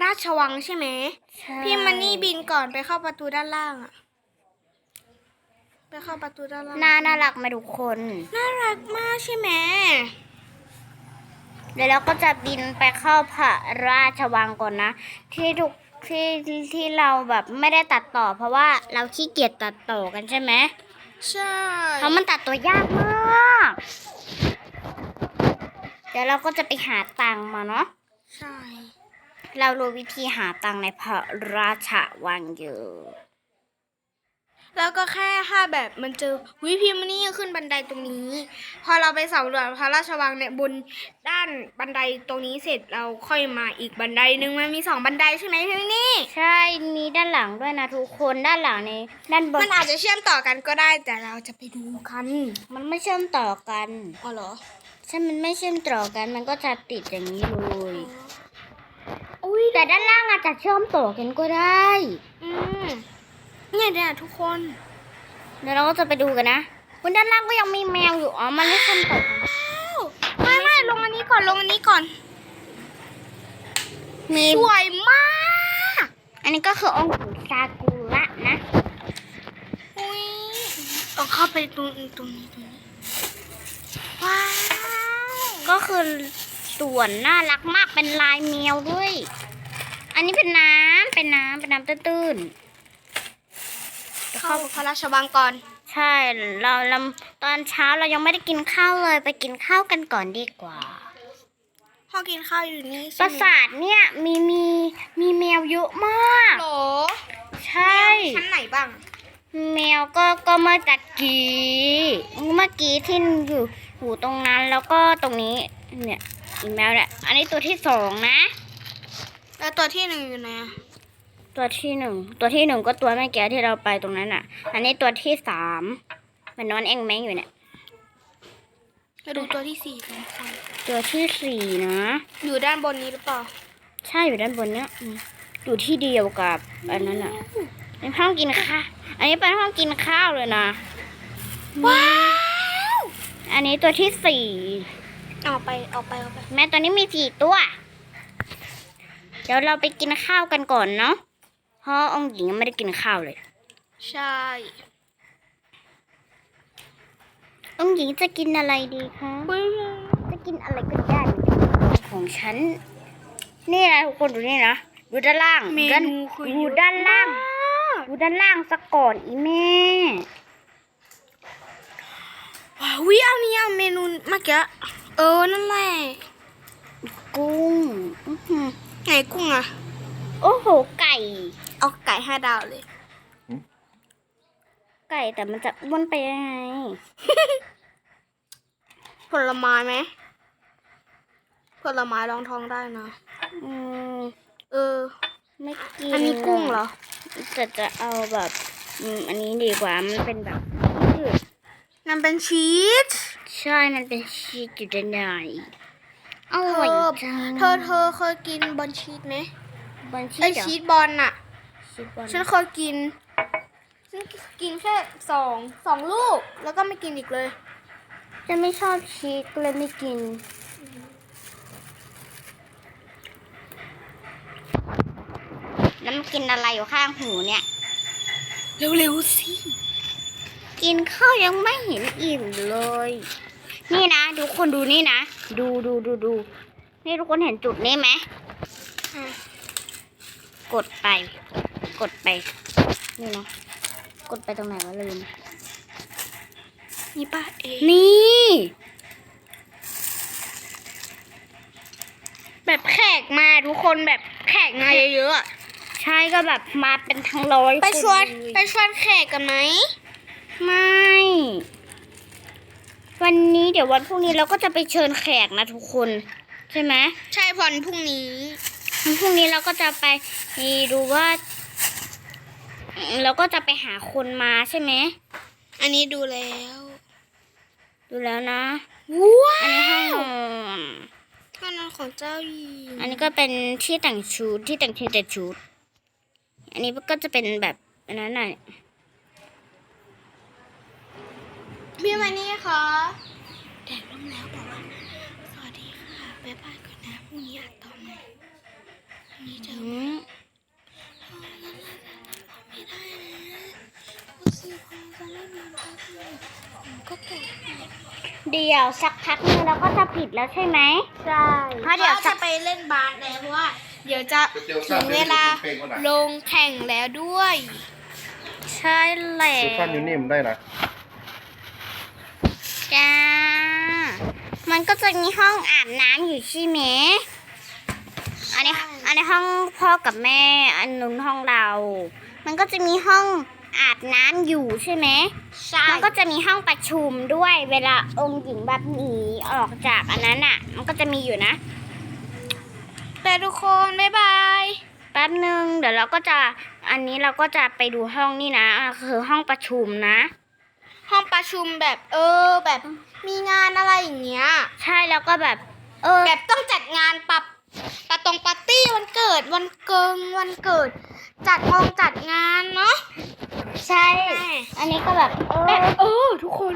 อันนี้คือพระราชวังใช่ไหมใช่พี่มันนี่บินก่อนไปเข้าประตูด้านล่างอะไปเข้าประตูด้านล่างน่าน่ารักไหมทุกคน น่ารักมากใช่ไหมเดี๋ยวเราก็จะบินไปเข้าพระราชวังก่อนนะ ที่ทุกที่ที่ที่เราแบบไม่ได้ตัดต่อ เพราะว่าเราขี้เกียจตัดต่อกันใช่ไหมใช่เพราะมันตัดตัวยากมาก เดี๋ยวเราก็จะไปหาตังค์มาเนาะใช่ เรารู้วิธีหาตังค์ในพระราชวังอยู่แล้วก็แค่ถ้าแบบมันเจอวิพี่มันนี่ขึ้นบันไดตรงนี้ พอเราไปสำรวจพระราชวังเนี่ยบนด้านบันไดตรงนี้เสร็จเราค่อยมาอีกบันไดหนึ่งมันมีสองบันไดใช่ไหมพี่มันนี่ใช่มีด้านหลังด้วยนะทุกคนด้านหลังในด้านบนมันอาจจะเชื่อมต่อกันก็ได้แต่เราจะไปดูกัน มันไม่เชื่อมต่อกันอ๋อเหรอใช่มันไม่เชื่อมต่อกันมันก็จะติดอย่างนี้เลยอุ้ย แต่ด้านล่างอาจจะเชื่อมต่อกันก็ได้อืมเนี่ยเนี่ยทุกคน เดี๋ยวเราก็จะไปดูกันนะบนด้านล่างก็ยังมีแมวอยู่อ๋อมันไม่เชื่อมต่อกันไม่ไม่ลงอันนี้ก่อนลงอันนี้ก่อนมีสวยมาก อันนี้ก็คือองค์ปู่ซากุระนะอุ้ยเอาเข้าไปตรงตรงนี้ตรงนี้ว้าวก็คือส่วนน่ารักมากเป็นลายแมวด้วย อันนี้เป็นน้ำเป็นน้ำเป็นน้ำตื้นๆเข้าพระราชวังก่อน ใช่เราเราตอนเช้าเรายังไม่ได้กินข้าวเลยไปกินข้าวกันก่อนดีกว่าพ่อกินข้าวอยู่นี่ปใช่ราไหมสาทเนี่ยมีมีมีแมวเยอะมากโหลใช่ชั้นไหนบ้าง แมวก็ก็เมื่อตะกี้เมื่อกี้ที่อยู่อยู่ตรงนั้นแล้วก็ตรงนี้เนี่ยอีแมวเนี่ยอันนี้ตัวที่สองนะ แล้วตัวที่หนึ่งอยู่ไหนอะตัวที่หนึ่ง ตัวที่หนึ่งก็ตัวเมื่อกี้ที่เราไปตรงนั้นอะ อันนี้ตัวที่สามมันนอนเองแมงอยู่เนี่ยมาดูตัวที่สี่กันค่ะตัวที่สี่นะ อยู่ด้านบนนี้หรือเปล่า ใช่อยู่ด้านบนเนี้ยอืมอยู่ที่เดียวกับอันนั้นอะเป็นห้องกินข้าวอันนี้เป็นห้องกินข้าวเลยนะ ว้าว อันนี้ตัวที่สี่เอาไปเอาไปเอาไป แม่ตัวนี้มีสี่ตัวเดี๋ยวเราไปกินข้าวกันก่อนเนาะเพราะองค์หญิงยังไม่ได้กินข้าวเลย ใช่ องค์หญิงจะกินอะไรดีคะอุ้ยจะกินอะไรก็ได้ของฉัน นี่นะทุกคนดูนี่นะดูด้านล่างเมด้านนูคือดูด้านล่างดูด้านล่างสักก่อนอีแม่ว้าววิเอานี่เอาเมนูเมื่อกี้เออนั่นแหละกุ้งอื้อหือ ไหนกุ้งอะโอ้โห ไก่ เอาไก่ห้าดาวเลย ไก่แต่มันจะอ้วนไปยังไง ผลไม้ไหมผลไม้รองท้องได้นะ อืมเออ ไม่กินอันนี้กุ้งเหรอ จะจะเอาแบบอืมอันนี้ดีกว่า มันเป็นแบบยืดนั่นเป็นชีส ใช่ มันเป็นชีสอยู่ด้านใน อเธร่อยอจังเธอเธอเคยกินบอนชีสไหมบนชีไอสเหรอชีสบอลน่ะ ชีสบอลฉันเคยกิน ฉันกินแค่สองสองลูก แล้วก็ไม่กินอีกเลยจะไม่ชอบชีสก็เลยไม่กิน แล้วมันกินอะไรอยู่ข้างหูเนี่ย เร็วๆสิ กินข้าวยังไม่เห็นอิ่มเลย นี่นะทุกคนดูนี่นะ ดูดูดูดู นี่ทุกคนเห็นจุดนี้ไหมอะกดไป กดไป นี่เนาะ กดไปตรงไหนวะลืมนี่ป้าเองนี่ แบบแขกมาทุกคนแบบแขกมาเยอะๆอะใช่ก็แบบมาเป็นทั้งร้อยไปชวนคเลยไปชวนแขกกันไหม ไม่ วันนี้เดี๋ยววันพรุ่งนี้เราก็จะไปเชิญแขกนะทุกคน ใช่ไหมใช่พรพรุ่งนี้วันพรุ่งนี้เราก็จะไปดูว่า เราก็จะไปหาคนมาใช่ไหมอันนี้ดูแล้ว ดูแล้วนะว้าอันนี้ห้องนวอนท่านอนของเจ้าหญิงอันนี้ก็เป็นที่แต่งชุดที่แต่งชุดแต่ชุด อันนี้ก็จะเป็นแบบอันนั้นน่ะ พี่มานี่ค่ะแดดร่มแล้วบอกว่า สวัสดีค่ะบ๊ายบายก่อนนะพรุ่งนี้อัดต่อใหม่นี้เจออืมไม่ได้นะกูสี่คนจะไม่มีแป๊บนึงผมก็ปวดหัวเดี๋ยวสักพักนึงเราก็จะผิดแล้วใช่ไหมใช่เพราะเดี๋ยวจะไปเล่นบาสแล้วเพราะว่า เดี๋ยวจะก๋วยเตี๋ยวถึสามงเดืเวอนลาเพลงคนไหนลงแข่งแล้วด้วย ใช่แหละ ซื้อฟันอยู่นิ่มได้นะ จ้า มันก็จะมีห้องอาบน้ำอยู่ใช่ไหมอันนี้ใช่อันนี้ห้องพ่อกับแม่ อันนู้นห้องเรา มันก็จะมีห้องอาบน้ำอยู่ใช่ไหมใช่มันก็จะมีห้องประชุมด้วยเวลาองค์หญิงแบบหนีออกจากอันนั้นอะ มันก็จะมีอยู่นะ แต่ทุกคนบ๊ายบายแป๊บนึงเดี๋ยวเราก็จะอันนี้เราก็จะไปดูห้องนี่นะอะคือห้องประชุมนะ ห้องประชุมแบบเออแบบมีงานอะไรอย่างเงี้ย ใช่แล้วก็แบบ เออ แบบต้องจัดงานปรับปะตรงปาร์ตี้วันเกิดวันเกิงวันเกิด จัดงงจัดงานเนาะใช่ อันนี้ก็แบบเอแต่อเออ ทุกคน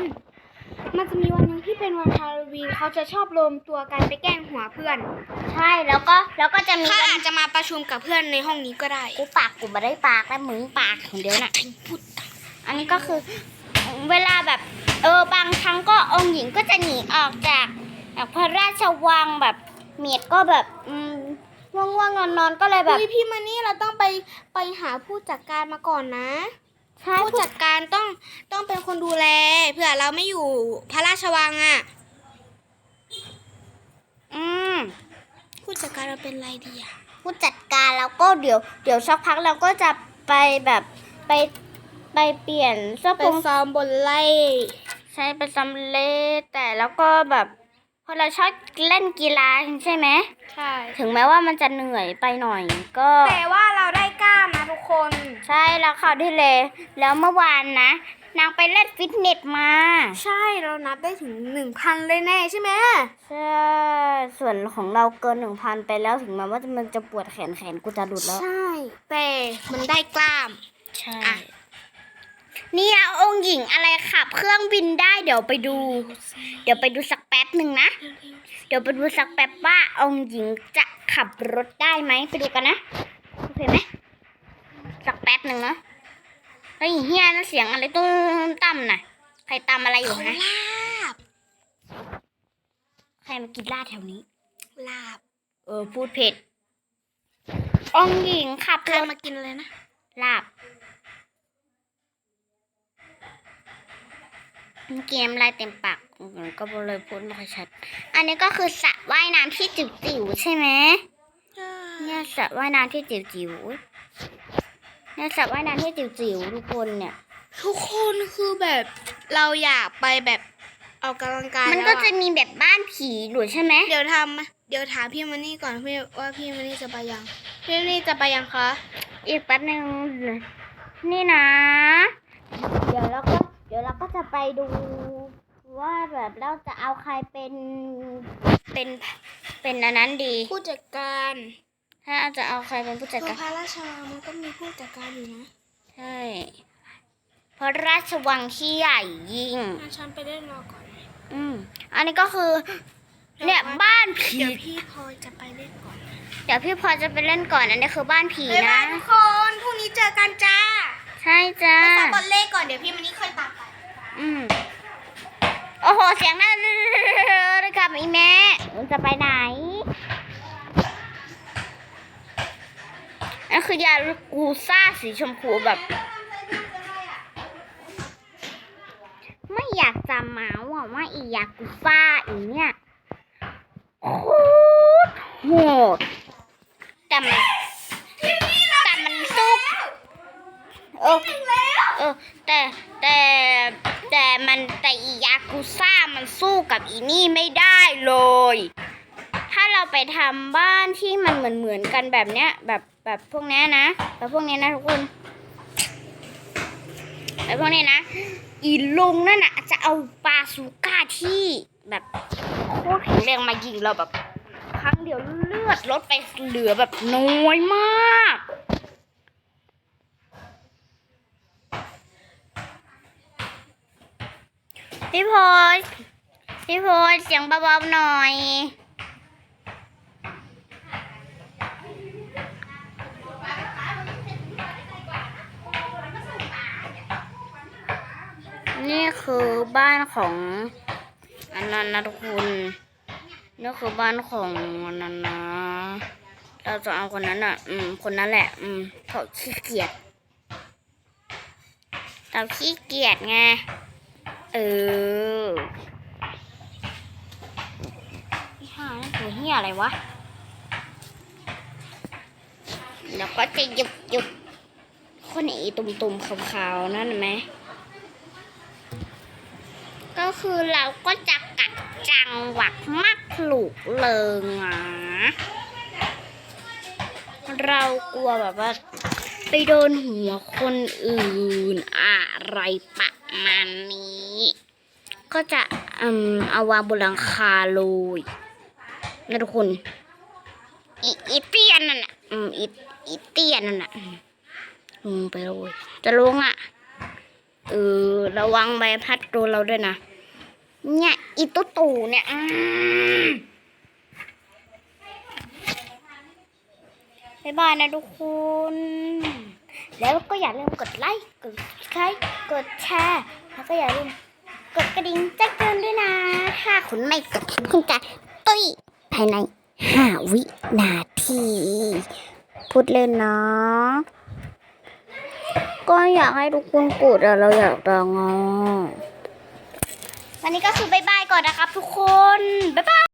มันจะมีวันหนึงที่เป็นวันฮาโลวีนเขาจะชอบรวมตัวกันไปแกล้งหัวเพื่อน ใช่แล้วก็แล้วก็จะมีเขาอาจจะมาประชุมกับเพื่อนในห้องนี้ก็ได้กูปากกูไม่ได้ปากแต่มึงปากของเดียวน่ะอันนี้ก็คือ เวลาแบบเออบางครั้งก็องค์หญิงก็จะหนีออกจากจากพระราชวังแบบเมียดก็แบบอืมง่วงๆนอนๆก็เลยแบบเฮ้ยพี่มานี่เราต้องไปไปหาผู้จัดการมาก่อนนะ ใช่ผู้จัดการต้องต้องเป็นคนดูแลเผื่อเราไม่อยู่พระราชวังอะ่ะอืม ผู้จัดการเราเป็นไรดีอะผู้จัดการแล้วก็เดี๋ยวเดี๋ยวสักพักเราก็จะไปแบบไป ไปเปลี่ยนเสื้อไปผงซ้อมบนไล่ใช่ไปซัมเลแต่แล้วก็แบบพอเราชอบเล่นกีฬาใช่ไหมใช่ถึงแม้ว่ามันจะเหนื่อยไปหน่อย ก็แต่ว่าเราได้กล้ามนะทุกคนใช่แล้วข่าวที่เลย แล้วเมื่อวานนะ นางไปเล่นฟิตเนสมาใช่เรานับได้ถึงหนึ่งพันเลยแน่ใช่ไหมใช่ส่วนของเราเกินหนึ่งพันไปแล้วถึงแม้ว่ามันจะปวดแขนแขนกูจะหลุดแล้ว ใช่ แต่มันได้กล้าม ใช่ อะ นี่นะองค์หญิงอะไรขับ เครื่องบินได้เดี๋ยวไปดู เดี๋ยวไปดูสักแป๊บหนึ่งนะ เดี๋ยวไปดูสักแป๊บว่าองค์หญิงจะขับรถได้ไหมไปดูกันนะโอเคไหมสักแป๊บหนึ่งเนาะเฮ้ยเฮียนั่นเสียงอะไรตุ้มต่ำน่ะ ใครตำอะไรอยู่เขาฮะลาบ ใครมากินลาดแถวนี้ ลาบ เออพูดเผ็ดองค์หญิงขับใครรถมากินอะไรนะ ลาบ เมื่อกี้น้ำลายเต็มปากก็เลยพูดไม่ค่อยชัด อันนี้ก็คือสระว่ายน้ำที่จิ๋วๆใช่ไหมเนี่ยสระว่ายน้ำที่จิ๋วจิ๋วๆเนี่ยสระว่ายน้ำที่จิ๋วจิ๋วๆทุกคนเนี่ย ทุกคนคือแบบเราอยากไปแบบออกกำลังกายมันแล้วก็อะจะมีแบบบ้านผีอยู่ใช่ไหมเดี๋ยวทำเดี๋ยวถามพี่มันนี่ก่อนพี่ว่าพี่มันนี่จะไปยัง พี่มันนี่จะไปยังคะอีกแป๊บหนึ่งนี่นะ จะไปดูว่าแบบเราจะเอาใครเป็นเป็นเป็นอันนั้นดี ผู้จัดการถ้าจะเอาใครเป็นผู้จัดคือการพระราชวังมันก็มีผู้จัดการอยู่นะใช่เพราะราชวังที่ใหญ่ยิ่งงั้นฉันไปเล่นรอก่อนอืม อันนี้ก็คือ เนี่ยบ้านผี เดี๋ยวพี่พลอยจะไปเล่นก่อนเดี๋ยวพี่พลอยจะไปเล่นก่อนอันนี้คือบ้านผีบ๊ายบานะ ยทุกคนพรุ่งนี้เจอกันจ้าใช่จ้า ไปซ้อมบอลเล่ก่อนเดี๋ยวพี่มันนี่ค่อยตามไป อืมโอ้โห เสียงนั่นเลยกับอีแม่มันจะไปไหนนั่นคือยากูซ่าสีชมพูแบบ ไม่อยากจำเมาส์อะว่าอียากูซ่าอีเนี่ยโคตรโหดแต่มันแต่มันสู้เออเออแต่แต่แต่มันแต่อียากูซ่ามันสู้กับอีนี่ไม่ได้เลย ถ้าเรา ไปทำบ้านที่มันเหมือนเหมือนๆกันแบบเนี้ย แบบแบบพวกเนี้ยนะแบบพวกเนี้ยนะทุกคนแบบพวกเนี้ยนะ อีลุงนั่นน่ะจะเอาปาซูก้าที่แบบโคตรแข็งแรงมายิงเราแบบ ครั้งเดียวเลือดลดไปเหลือแบบน้อยมากพี่พลพี่พลเสียงเบาๆหน่อย นี่คือ บ้านของอันนั้นนะทุกคนนี่คือบ้านของอันนั้นนะเราจะเอาคนนั้นอะ อืม คนนั้นแหละ อืมเขาขี้เกียจเราขี้เกียจไง เอออีห่านั่นตัวเฮียอะไรวะ แล้วก็จะหยุบหยุบคนไอ้ตุ่มๆขาวๆนั่นไหม ก็คือเราก็จะกัดจังหวักมักลุกเลิงอะเรากลัวแบบว่า ไปโดนหัวคนอื่นอะไรประมาณนี้ ก็จะอืมเอาวางบนหลังคาเลยนะทุกคนอีอีเตียนนั่นน่ะอืมอีอีเตียนนั่นน่ะลงไปเลยจะลงอะเออระวังใบพัดโดนเราด้วยนะ เนี่ยอีตุ๊ตู่เนี่ยบ๊ายบายนะทุกคน แล้วก็อย่าลืมกดไลค์ กดใครกดแชร์ แล้วก็อย่าลืมกดกระดิ่งแจ้งเตือนด้วยนะ ถ้าคุณไม่กดคุณจะตุ้ยภายในห้าวินาที พูดเล่นนะก็อยากให้ทุกคนกดอะเราอยากดังอะ วันนี้ก็คือบ๊ายบายก่อนนะครับทุกคน บ๊ายบาย